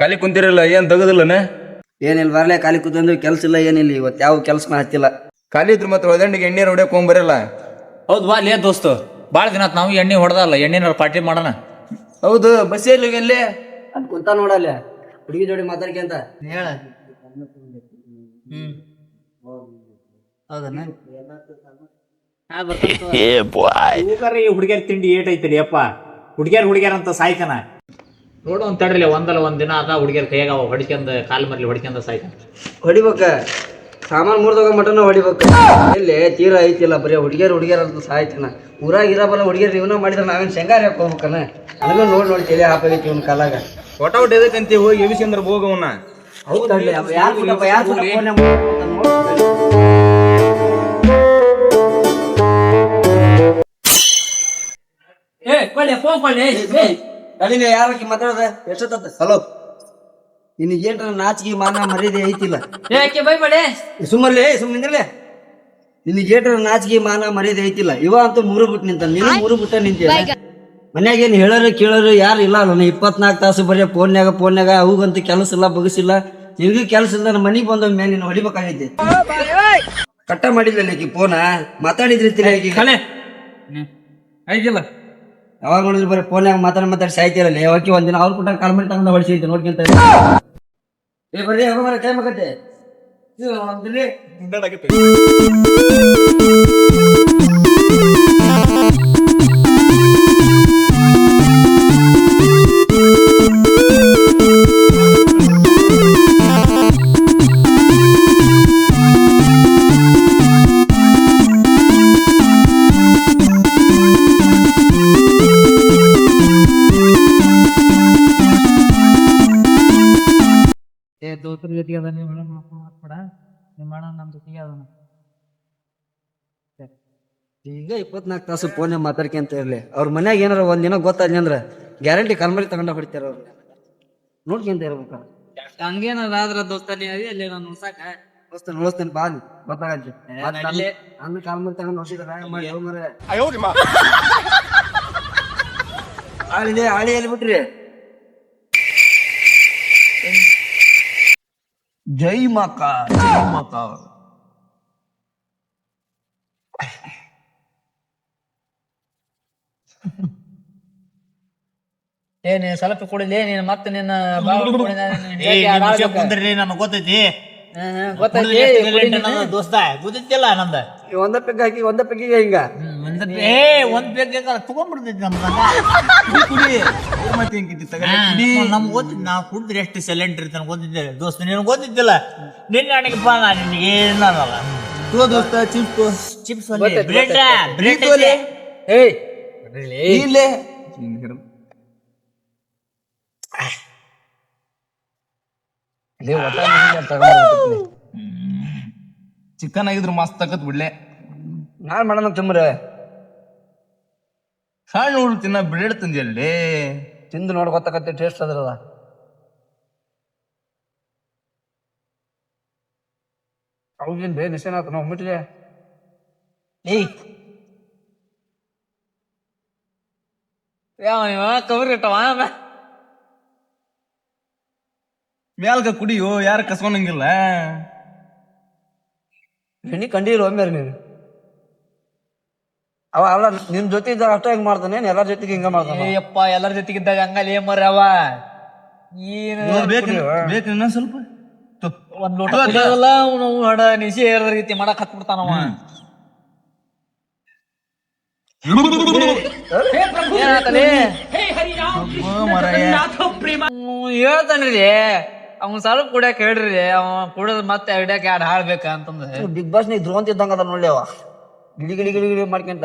ಖಾಲಿ ಕುಂತಿರಲ್ಲ ಏನ್ ತೆಗದಿಲ್ಲನ ಏನಿಲ್ಲ ಬರಲೇ ಖಾಲಿ ಕೂತಂದ್ರೆ ಕೆಲಸ ಇಲ್ಲ ಏನಿಲ್ಲ ಇವತ್ತು ಯಾವ ಕೆಲಸನ ಹತ್ತಿಲ್ಲ ಖಾಲಿ ಇದ್ರ ಮತ್ತೆ ಒಳದಂಡಿಗೆ ಎಣ್ಣೆ ಹೊಡ್ಯಕ್ ಹೋಗ್ಬರಲ್ಲ ಹೌದು ಬಾ ಲೇ ದೋಸ್ತು ಭಾಳ ದಿನ ಆತ್ ನಾವು ಎಣ್ಣೆ ಹೊಡೆದಲ್ಲ ಎಣ್ಣೆನ ಪಾರ್ಟಿ ಮಾಡೋಣ ಹೌದು ಬಸ್ ಎಲ್ಲಿ ಅಂತ ಕುಂತ ನೋಡಲ್ಲ ಹುಡುಗಿ ಜೋಡಿ ಮಾತಾಡ್ಕೊಂತ ಹೇಳ ಹ್ಮ್ ಹೌದನ್ನ ಈ ಹುಡುಗಿಯರ್ ತಿಂಡಿ ಏಟ್ ಐತಿ ಅಪ್ಪ ಹುಡುಗಿಯರ್ ಹುಡುಗಿಯರ್ ಅಂತ ಸಾಯ್ತಾನ ನೋಡು ಅಂತ ತಡ್ರಿಲ್ಲ ಒಂದಲ್ಲ ಒಂದ್ ದಿನ ಅದ ಹುಡುಗಿಯರ್ ಕೈಯಾಗ ಅವ ಹೊಡಿಕೊಂಡ್ ಕಾಲ್ ಮರ್ಲಿ ಹೊಡಿಕೊಂಡ ಸಾಯ್ತಾನ. ಹೊಡಿಬೇಕ. ಸಾಮಾನ್ ಮುರಿದೋಗ ಮಟನ ಹೊಡಿಬೇಕು. ಎಲ್ಲಿ? ತೀರ ಐತಿಲ್ಲ ಬರೀ ಹುಡುಗಿಯರ್ ಹುಡುಗಿಯರ್ ಅಂತ ಸಾಯ್ತಿನ. ಊರಾಗ ಇರಬಲ್ಲ ಹುಡುಗಿಯರ್ ಇವನ ಮಾಡಿದ್ರೆ ನಾವೇನ್ ಶಂಗಾರ ಹಾಕಿ ಹೋಗ್ಬೇಕನ? ನನಗೂ ನೋಡಿ ನೋಡಿ ತಲೆ ಹಾಪಾಗೈತಿ ಇವನ್ ಕಾಲಾಗ. ಒಟ ಒಟ್ಟು ಎದಕ್ಕಂತಿ ಹೋಗಿ ಎಬಿಸಂದ್ರ ಹೋಗವನ ಹೌದಲ್ಲ ಯಾರು ಬಿಡಪ್ಪ ಯಾರು ಫೋನ್ ಮಾಡ್ತಾರೆ ಅಲ್ಲಿನ ಯಾರಕ್ಕೆ ಮಾತಾಡದ? ಎಷ್ಟೊತ್ತ ಹಲೋ. ನಿನಗೆ ಏನ್ರ ನಾಚಿಕೆ ಮಾನ ಮರ್ಯಾದೆ ಐತಿಲ್ಲ? ಸುಮ್ಮನೆ ಸುಮ್ಮನೆ ನಿನಗೆ ಏನ್ರ ನಾಚಿಗೆ ಮಾನ ಮರ್ಯಾದೆ ಐತಿಲ್ಲ? ಇವ ಅಂತೂ ಮೂರು ಬಿಟ್ಟು ನಿಂತ ನೀನು ಮೂರು ಬಿಟ್ಟ ನಿಂತಿಲ್ಲ ಮನ್ಯಾಗ ಏನು ಹೇಳೋರು ಕೇಳೋರು ಯಾರು ಇಲ್ಲ? ನಾನು ಇಪ್ಪತ್ನಾಲ್ಕು ತಾಸು ಬರೀ ಫೋನ್ಯಾಗ ಫೋನ್ಯಾಗ ಅವಾಗಂತೂ ಕೆಲಸ ಇಲ್ಲ ಬಗಸಿಲ್ಲ. ನಿನಗೂ ಕೆಲಸ ಇಲ್ಲ ನನ್ನ ಮನೆಗೆ ಬಂದ ಮೇಲೆ ನೀನು ಹೊಡಿಬೇಕಾಗೈತಿ. ಕಟ್ಟ ಮಾಡಿಲ್ಲ ಈಕಿ ಫೋನ? ಮಾತಾಡಿದ್ರಿ ಕಣೆ. ಐತಿಲ್ಲ ಯಾವಾಗ ನೋಡಿದ್ರು ಬರೀ ಫೋನ್ಯಾಗ ಮಾತಾಡ ಮಾತಾಡಿ ಸಾಯ್ತಿರಲ್ಲ ಯಾವಾಗ ಒಂದಿನ ಅವ್ರ ಕೂಡ ಕಾಲ್ ಮಾಡಿ ತಗೊಂಡು ಹೊಡಿಸೈತಿ ನೋಡ್ಕೊಂತ ಏ, ಬರ್ರಿ, ಯಾವಾಗ ಮರ ಟೈಮ್ ಆಗತ್ತೆ. ಇದು ನಮ್ದಿಲ್ಲಿ ಮಾತಾಡ ನೀವು ಮಾಡೋಣ ನಮ್ಮ ಜೊತೆಗೆ ಅದನ್ನ ಈಗ ಇಪ್ಪತ್ನಾಲ್ಕು ತಾಸು ಫೋನ್ ಮಾತಾಡ್ಕೊಂತ ಇರ್ಲಿ. ಅವ್ರ ಮನ್ಯಾಗ ಏನಾರ ಒಂದ್ ದಿನ ಗೊತ್ತಾದ್ನಿ ಅಂದ್ರ ಗ್ಯಾರಂಟಿ ಕಲ್ಮರಿ ತಗೊಂಡ ಹೊಡಿತಾರ ಅವ್ರು. ನೋಡ್ಕೊಂತ ಇರ್ಬೇಕ. ಹಂಗೇನಾರ ಆದ್ರ ದೋಸ್ತ ನೀ ಅದೇ ಅಲ್ಲಿ ನಾನು ಉಳ್ಸಾಕ? ದೋಸ್ತ ನೋಡ್ತೇನೆ ಬಾ ನೀ ಗೊತ್ತಾಗತ್ತೆ ಅಂದ್ ಕಾಲ್ಮರಿ ತಗೊಂಡ್ ಹೊಡಿದ್ರ ಆಳಿದೆ ಆಳಿ ಎಲ್ಲಿ ಬಿಟ್ರಿ? ಜೈ ಮಾತಾ ಜೈ ಮಾತಾ ಏನ್ ಸ್ವಲ್ಪ ಕುಡಿಲಿ ನೀನ್ ಮತ್ತೆ ನಿನ್ನ ನನಗೆ ಗೊತ್ತೈತಿ. ದೋಸ್ತ. ಗೊತ್ತಿಲ್ಲ ನಂದ. ಒಂದ ಪೆಗ್ ಹಾಕಿ ಒಂದ ಪೆಗ್ಗಿಗೆ ಹಿಂಗ. ಏ ಒಂದ್ ತಗೊಂಡ್ಬಿಡ್ತೈತಿ ಮತ್ತೆ ಹೆಂಗಿದ್ದಿ ನಮ್ಗೆ ಗೊತ್ತಿತ್ತು ನಾವು ಕುಡಿದ್ರೆ ಎಷ್ಟು ಸೈಲೆಂಟ್ ಇರ್ತಾನೆ ಗೊತ್ತಿದ್ದೆ ದೋಸ್ತ ನಿನಗೆ ಗೊತ್ತಿದ್ದಿಲ್ಲ ನಿನ್ನ ನನಗೆ ಬಾ ನಾನು ನಿನಗೆ ತೋ ದೋಸ್ತ ಚಿಪ್ಸ್ ಚಿಪ್ಸ್ ಬ್ರೆಡ್ ಬ್ರೆಡ್ ಏಯ್ ಇಲ್ಲೇ? ಚಿಕನ್ ಆಗಿದ್ರು ಮಸ್ತ್ ತಕತ್ ಬಿಡ್ಲೆ. ನಾನ್ ಮಾಡೋಣ ತುಂಬರೆ ಸಣ್ಣ ಹುಡುಗ ತಿನ್ನ ಬ್ರೆಡ್ ತಂದಿಯಲ್ಲಿ ತಿಂದು ನೋಡಿ ಗೊತ್ತಾಗತ್ತೆ ಟೇಸ್ಟ್ ಅದ್ರದ. ಅವ್ಗೇನ್ ಬೇ ನಿಶೇನ ಆತ ನಾವು ಮುಟ್ಟಿದೆ ಏಯ್. ಯಾವ ಇವ ಕವರ್ ಇಟ್ಟವ? ಮ್ಯಾಲ್ಗ ಕುಡಿಯೋ ಯಾರು ಕಸ್ಕೊಂಡಂಗಿಲ್ಲ? ಎಣ್ಣಿ ಕಂಡಿಲ್ಲ ಒಮ್ಮೆ ನೀನು. ಅವ ಅಲ್ಲ ನಿನ್ ಜೊತೆ ಇದ್ದಾರ ಅಷ್ಟೇ ಹೆಂಗ್ ಮಾಡ್ತಾನೆ? ಎಲ್ಲಾರ ಜೊತೆಗೆ ಹಿಂಗ ಮಾಡ್ತಾನೆ? ಅಯ್ಯಪ್ಪ ಎಲ್ಲರ ಜೊತೆಗಿದ್ದಾಗ ಹಂಗಲ್ಲ ಏನ್ ಮರ ಅವ. ಏನು ಬೇಕು ಇನ್ನೊಂದ್ ಸ್ವಲ್ಪ. ಒಂದ್ ಲೋಟ ಕುಡಿಯೋದಲ್ಲ ಅವನು ಹಡ ನಿಶೆ ಏರ ರೀತಿ ಮಾಡಕ್ ಹತ್ಬಿಡ್ತಾನವ. ಹೇಳ್ತಾನ್ರಿ ಅವ್ನ್ ಸ್ವಲ್ಪ ಕುಡಿಯಕ್ ಹೇಳ್ರಿ ಅವ ಕುಡಿದ್ ಮತ್ತೆ ಹಿಡಿಯಕ್ ಯಾರು ಹಾಳ್ಬೇಕ ಅಂತಂದ ಬಿಗ್ ಬಾಸ್ ನೀ ಧ್ರುವಂತ ಇದ್ದಂಗ ಅದ ನೋಡ್ಲಿ ಅವ. ಗಿಡಿ ಗಿಡಿ ಗಿಡಿ ಗಿಡಿ ಮಾಡ್ಕೊಂತ.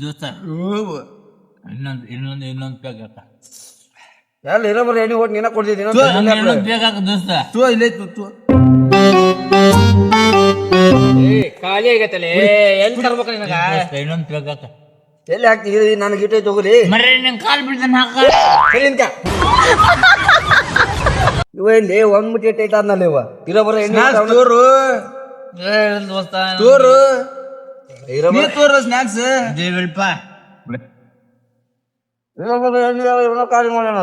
ದೋಸ್ತ ಓ. ಇನ್ನೊಂದು ಇನ್ನೊಂದು ಇನ್ನೊಂದ್ ಬೇಕಾಕ ಎಲ್ಲ ಇರೋ ಬರೀ ಎಣ್ಣೆ ಒಟ್ಟು ನೀನ ಕೊಡ್ತಿದ್ದೀನಿ ಇನ್ನೊಂದು ಬೇಕಾಕ ದೋಸ್ತ ತೋ ಇಲ್ಲೇ ಇತ್ತು ತೋ. ಖಾಲಿ ಏ ಎಲ್ಲಿ ತರ್ಬೇಕು ನಿನಗ? ಇನ್ನೊಂದು ಬೇಕಾಕ ಎಲ್ಲಿ ಹಾಕ್ತಿದ್ರಿ ನನಗೆ ಮರ್ರೆ ನಿನ್ ಕಾಲ್ ಬಿಡ್ತಾನ ಹಾಕ. ಇವ ಇಲ್ಲಿ ಒಂದ್ ಮುಟ್ಟಿ ಇಟ್ಟೈತ ಇವ. ಇರೋ ಬರೋ ಎಣ್ಣೆ ತೋರು. ಇರೋ ಸ್ನಾಕ್ಸ್ ದೇವಲ್ಪ ಎಣ್ಣೆ ಮಾಡೋಣ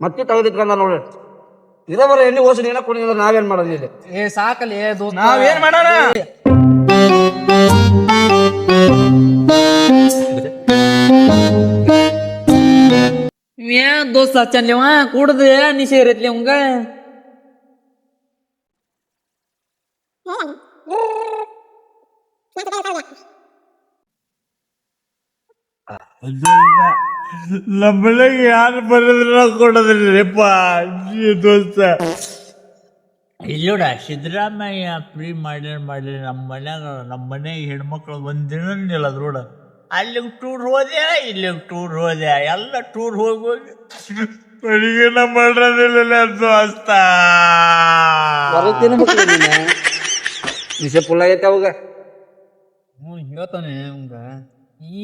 ಮತ್ತೆ ತೆಗೆದಿಟ್ಕೊಂಡ ನೋಡಿ. ಇರೋಬರ ಎಣ್ಣೆ ಓಸಿ ನೀನ ಕುಡಿದ್ರೆ ನಾವೇನ್ ಮಾಡೋದು ಇಲ್ಲಿ? ಏ ಸಾಕಲಿ ದೋಸ್ತ. ನಾವೇನ್ ಮಾಡೋಣ? ಏನ್ ದೋಸ್ತ ಹಚ್ಚನ್ಲಿವ ಕೂಡದ ನೀ ಸೇರೈತ್ಲಿ ಅವಂಗ? ನಮ್ಮನೆಗೆ ಯಾರು ಬರೋದ್ರ ಕೊಡೋದಿಲ್ಲಪ್ಪ. ದೋಸ್ತ. ಇಲ್ಲೋಡ ಸಿದ್ದರಾಮಯ್ಯ ಫ್ರೀ ಮಾಡ್ಯಾರ ಮಾಡ್ಯಾರ ನಮ್ಮ ಮನ್ಯಾಗ ನಮ್ಮ ಮನೆ ಹೆಣ್ಮಕ್ಳು ಒಂದಿನ ನಿಲ್ಲದ ನೋಡ ಅಲ್ಲಿಗೆ ಟೂರ್ ಹೋದೆ ಇಲ್ಲಿಗೆ ಟೂರ್ ಹೋದೆ ಎಲ್ಲ ಟೂರ್ ಹೋಗಿ ಹೋಗಿ ಅಡಿಗೆನ ಮಾಡೋದಿಲ್ಲ ದೋಸ್ತ. ನಿಶೆ ಪುಲ್ಲ ಐತೆ ಅವಾಗ. ಹ್ಞೂ ಹೇಳ್ತಾನೆ ಅವಂಗ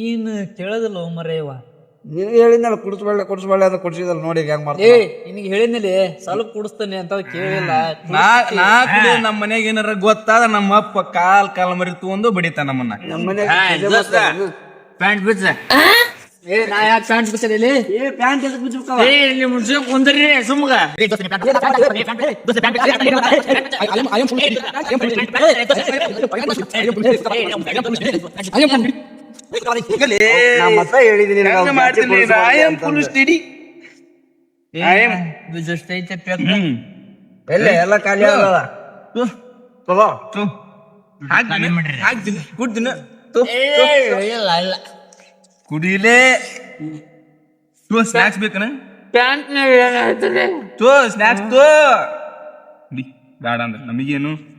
ಏನ್ ಕೇಳೋದಿಲ್ಲ ಮರೇವ ನೀನು ಹೇಳಿದ್ನಲ್ಲ ಕುಡಿಸ್ಬಳ್ಳೆ ಕುಡಿಸ್ಬಳ್ಳೆ ಅಂತ ಕುಡಿಸಿದಲ್ಲ ನೋಡಿ ಹೆಂಗ್ ಏ ಮಾಡ್ತಾರೆ ನಿನಗೆ ಹೇಳಿದ್ನಲ್ಲಿ ಸ್ವಲ್ಪ ಕುಡಿಸ್ತಾನೆ ಅಂತ ಕೇಳಿಲ್ಲ. ನಾ ನಾ ಕುಡಿ ನಮ್ಮ ಮನೆಗೆ ಏನಾರ ಗೊತ್ತಾದ ನಮ್ಮ ಅಪ್ಪ ಕಾಲ್ ಕಾಲ್ ಮರಿ ತಗೊಂಡು ಬಡಿತ ನಮ್ಮನ್ನ. ನಮ್ಮ ಮನೆ ಪ್ಯಾಂಟ್ ಬಿಚ್ಚ. ಏ ನಾ ಯಾಕೆ ಪ್ಯಾಂಟ್ ಬಿಚ್ಚಲಿ ಏ ಪ್ಯಾಂಟ್ ಎದಕ್ ಬಿಚ್ಬೇಕವ ಏ ಇಲ್ಲಿ ಮುಂಚೆ ಕುಂದ್ರಿ ಸುಮ್ಗ. ಎಲ್ಲೇ? ಖಾಲಿ ತಗೋ. ಇಲ್ಲ ಇಲ್ಲ. ಕುಡಿಲೇ. ತೋ ಸ್ನಾಕ್ಸ್ ಬೇಕನ? ಪ್ಯಾಂಟ್ ತೋ ಸ್ನಾಕ್ಸ್ ತೋ. ಬೇಡ ಅಂದ್ರೆ ನಮಗೇನು?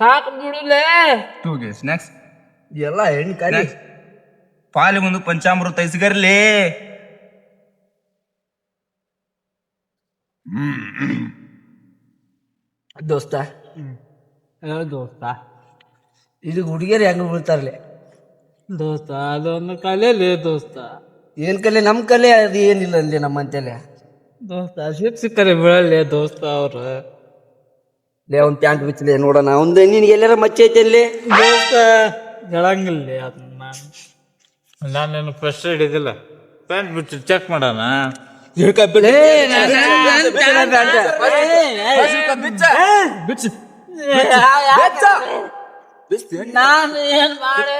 ಸಾಕು ಬಿಡುಲೇ. ತೋಗೆ ಸ್ನ್ಯಾಕ್ಸ್ ಎಲ್ಲ ಹೆಣ್ಣು ಖಾಲಿ ಪಾಲಿಗೊಂದು ಪಂಚಾಮೃತ ಇಸ್ಗರ್ಲಿ. ದೋಸ್ತ. ದೋಸ್ತ. ಇದು ಹುಡುಗಿಯರು ಹೆಂಗ್ ಬೀಳ್ತಾರಲೆ? ದೋಸ್ತ ಅದೊಂದು ಕಲೆಯಲಿ ದೋಸ್ತ. ಏನ್ ಕಲೆ? ನಮ್ ಕಲೆ ಅದು ಏನಿಲ್ಲ ಅಲ್ಲಿ ನಮ್ಮಂತೆಲೆ. ದೋಸ್ತ ಶಿಕ್ಷಕರೇ ಬೀಳಲ್ಲೇ ದೋಸ್ತ ಅವ್ರು. ಲೇ ಅವ್ನ್ ಪ್ಯಾಂಟ್ ಬಿಚ್ಚಲೇ ನೋಡೋಣ ಒಂದು ನಿನ್ಗೆ ಎಲ್ಲಾರ ಮಚ್ಚೆ ಐತೆ ಅಲ್ಲಿ ದೋಸ್ತ ಹೇಳಂಗಿಲ್ಲ ಅದನ್ನ ನಾನು ನಾನು ಫಸ್ಟ್ ಹಿಡಿದಿಲ್ಲ ಪ್ಯಾಂಟ್ ಬಿಟ್ಟು ಚೆಕ್ ಮಾಡೋಣ ನಾನು ಏನ್ ಮಾಡಿ